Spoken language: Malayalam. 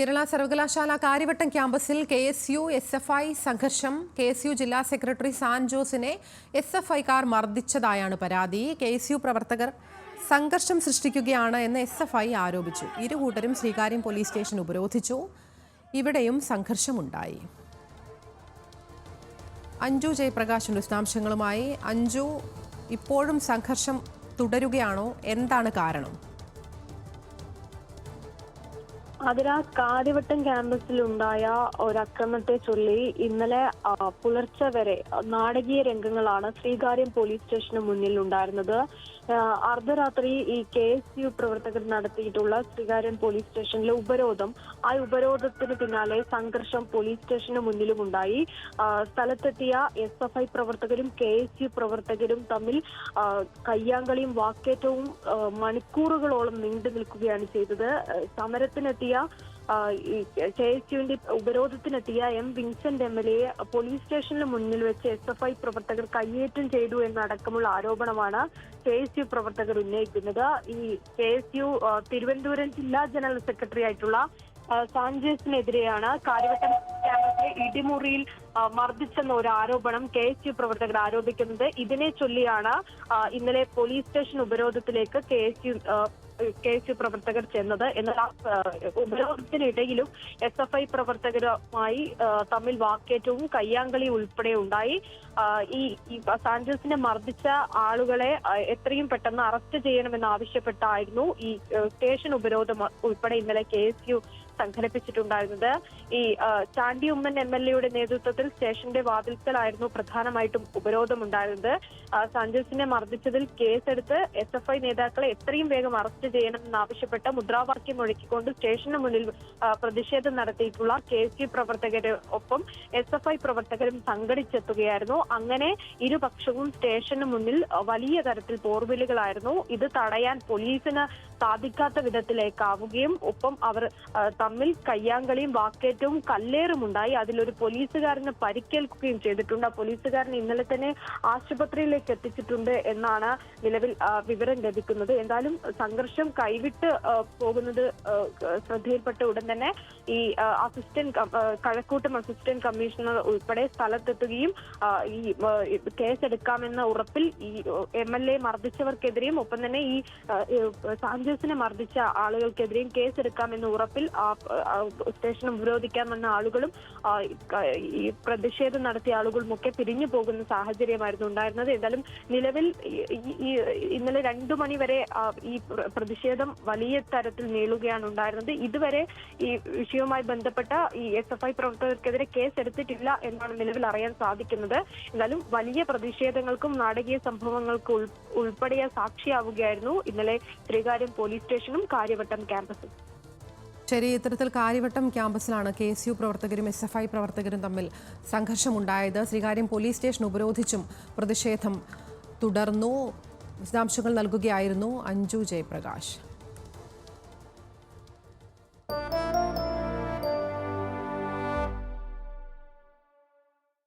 കേരള സർവകലാശാല കാര്യവട്ടം ക്യാമ്പസിൽ K S U S F I സംഘർഷം. കെ എസ് യു ജില്ലാ സെക്രട്ടറി സാൻ ജോസിനെ എസ് എഫ് ഐക്കാർ മർദ്ദിച്ചതായാണ് പരാതി. കെ എസ് യു പ്രവർത്തകർ സംഘർഷം സൃഷ്ടിക്കുകയാണ് എന്ന് എസ് എഫ് ഐ ആരോപിച്ചു. ഇരു കൂട്ടരും ശ്രീകാര്യം പോലീസ് സ്റ്റേഷൻ ഉപരോധിച്ചു. ഇവിടെയും സംഘർഷമുണ്ടായി. അഞ്ജു ജയപ്രകാശിന്റെ വിശദാംശങ്ങളുമായി. അഞ്ജു ഇപ്പോഴും സംഘർഷം തുടരുകയാണോ? എന്താണ് കാരണം? അതിര കാര്യവട്ടം ക്യാമ്പസിലുണ്ടായ ഒരു അക്രമത്തെ ചൊല്ലി ഇന്നലെ പുലർച്ചെ വരെ നാടകീയ രംഗങ്ങളാണ് ശ്രീകാര്യം പോലീസ് സ്റ്റേഷന് മുന്നിൽ ഉണ്ടായിരുന്നത്. അർദ്ധരാത്രി ഈ കെ എസ് യു പ്രവർത്തകർ നടത്തിയിട്ടുള്ള ശ്രീകാര്യം പോലീസ് സ്റ്റേഷനിലെ ഉപരോധം ആ ഉപരോധത്തിന് പിന്നാലെ സംഘർഷം പോലീസ് സ്റ്റേഷന് മുന്നിലും ഉണ്ടായി. സ്ഥലത്തെത്തിയ എസ് എഫ് ഐ പ്രവർത്തകരും കെ എസ് യു പ്രവർത്തകരും തമ്മിൽ കയ്യാങ്കളിയും വാക്കേറ്റവും മണിക്കൂറുകളോളം നീണ്ടു നിൽക്കുകയാണ് ചെയ്തത്. ആ, ഈ കെ എസ് യുവിന്റെ ഉപരോധത്തിനെത്തിയ M Vincent M L A police സ്റ്റേഷനിൽ മുന്നിൽ വെച്ച് എസ് എഫ് ഐ പ്രവർത്തകർ കയ്യേറ്റം ചെയ്തു എന്നടക്കമുള്ള ആരോപണമാണ് കെ എസ് യു പ്രവർത്തകർ ഉന്നയിക്കുന്നത്. ഈ കെ എസ് യു തിരുവനന്തപുരം ജില്ലാ ജനറൽ സെക്രട്ടറി ആയിട്ടുള്ള സാഞ്ചേസിനെതിരെയാണ് കാര്യവട്ടം ക്യാമ്പസിലെ ഇടിമുറിയിൽ മർദ്ദിച്ചെന്ന ഒരു ആരോപണം കെ എസ് യു പ്രവർത്തകർ ആരോപിക്കുന്നത്. ഇതിനെ ചൊല്ലിയാണ് ഇന്നലെ police station ഉപരോധത്തിലേക്ക് K S U K S U പ്രവർത്തകർ ചെന്നത് എന്നാൽ ആ ഉപരോധത്തിനിടയിലും എസ് എഫ് ഐ പ്രവർത്തകരുമായി തമ്മിൽ വാക്കേറ്റവും കയ്യാങ്കളി ഉൾപ്പെടെ ഉണ്ടായി. ഈ സാഞ്ചസിനെ മർദ്ദിച്ച ആളുകളെ എത്രയും പെട്ടെന്ന് അറസ്റ്റ് ചെയ്യണമെന്ന് ആവശ്യപ്പെട്ടായിരുന്നു ഈ സ്റ്റേഷൻ ഉപരോധം ഉൾപ്പെടെ ഇന്നലെ കെ എസ് യു സംഘടിപ്പിച്ചിട്ടുണ്ടായിരുന്നത്. ഈ ചാണ്ടി ഉമ്മൻ എം എൽ എയുടെ നേതൃത്വത്തിൽ സ്റ്റേഷന്റെ വാതിൽക്കലായിരുന്നു പ്രധാനമായിട്ടും ഉപരോധമുണ്ടായിരുന്നത്. ആ, സാഞ്ചസിനെ മർദ്ദിച്ചതിൽ കേസെടുത്ത് എസ് എഫ് ഐ നേതാക്കളെ എത്രയും വേഗം അറസ്റ്റ് ചെയ്യണമെന്ന് ആവശ്യപ്പെട്ട് മുദ്രാവാക്യം മുഴക്കിക്കൊണ്ട് സ്റ്റേഷന് മുന്നിൽ പ്രതിഷേധം നടത്തിയിട്ടുള്ള കെ എസ് യു പ്രവർത്തകരെ ഒപ്പം എസ് എഫ് ഐ പ്രവർത്തകരും സംഘടിച്ചെത്തുകയായിരുന്നു. അങ്ങനെ ഇരുപക്ഷവും സ്റ്റേഷന് മുന്നിൽ വലിയ തരത്തിൽ പോർവിലുകളായിരുന്നു ഇത് തടയാൻ പോലീസിന് സാധിക്കാത്ത വിധത്തിലേക്കാവുകയും ഒപ്പം അവർ തമ്മിൽ കയ്യാങ്കളിയും വാക്കേറ്റവും കല്ലേറും ഉണ്ടായി അതിലൊരു പോലീസുകാരന് പരിക്കേൽക്കുകയും ചെയ്തിട്ടുണ്ട്. ആ പോലീസുകാരനെ ഇന്നലെ തന്നെ ആശുപത്രിയിലേക്ക് എത്തിച്ചിട്ടുണ്ട് എന്നാണ് നിലവിൽ വിവരം ലഭിക്കുന്നത്. എന്തായാലും സംഘർഷം കൈവിട്ട് പോകുന്നത് ശ്രദ്ധയിൽപ്പെട്ട ഉടൻ തന്നെ ഈ അസിസ്റ്റന്റ് കഴക്കൂട്ടം അസിസ്റ്റന്റ് കമ്മീഷണർ ഉൾപ്പെടെ സ്ഥലത്തെത്തുകയും ഈ കേസെടുക്കാമെന്ന ഉറപ്പിൽ ഈ എം എൽ എ മർദ്ദിച്ചവർക്കെതിരെയും ഒപ്പം തന്നെ ഈ സാഞ്ചേഴ്സിനെ മർദ്ദിച്ച ആളുകൾക്കെതിരെയും കേസെടുക്കാമെന്ന ഉറപ്പിൽ ആ, ഉപരോധിക്കാൻ വന്ന ആളുകളും ഈ പ്രതിഷേധം നടത്തിയ ആളുകളും ഒക്കെ പിരിഞ്ഞു പോകുന്ന സാഹചര്യമായിരുന്നു ഉണ്ടായിരുന്നത്. എന്തായാലും നിലവിൽ ഇന്നലെ രണ്ടു മണി വരെ ഈ പ്രതിഷേധം വലിയ തരത്തിൽ നീളുകയാണ് ഉണ്ടായിരുന്നത്. ഇതുവരെ ഈ വിഷയവുമായി ബന്ധപ്പെട്ട ഈ എസ് എഫ് ഐ പ്രവർത്തകർക്കെതിരെ കേസ് എടുത്തിട്ടില്ല എന്നാണ് നിലവിൽ അറിയാൻ സാധിക്കുന്നത്. എന്നാലും വലിയ പ്രതിഷേധങ്ങൾക്കും നാടകീയ സംഭവങ്ങൾക്കും ഉൾ- ഉൾപ്പെടെ സാക്ഷിയാവുകയായിരുന്നു. ഇന്നലെ ശ്രീകാര്യം പോലീസ് സ്റ്റേഷനും കാര്യവട്ടം ക്യാമ്പസും. ശരി ഇത്തരത്തിൽ കാര്യവട്ടം ക്യാമ്പസിലാണ് കെ എസ് യു പ്രവർത്തകരും എസ് എഫ് ഐ പ്രവർത്തകരും തമ്മിൽ സംഘർഷമുണ്ടായത്. ശ്രീകാര്യം പോലീസ് സ്റ്റേഷൻ ഉപരോധിച്ചും പ്രതിഷേധം തുടർന്നു. വിശദാംശങ്ങൾ നൽകുകയായിരുന്നു അഞ്ജു ജയപ്രകാശ്.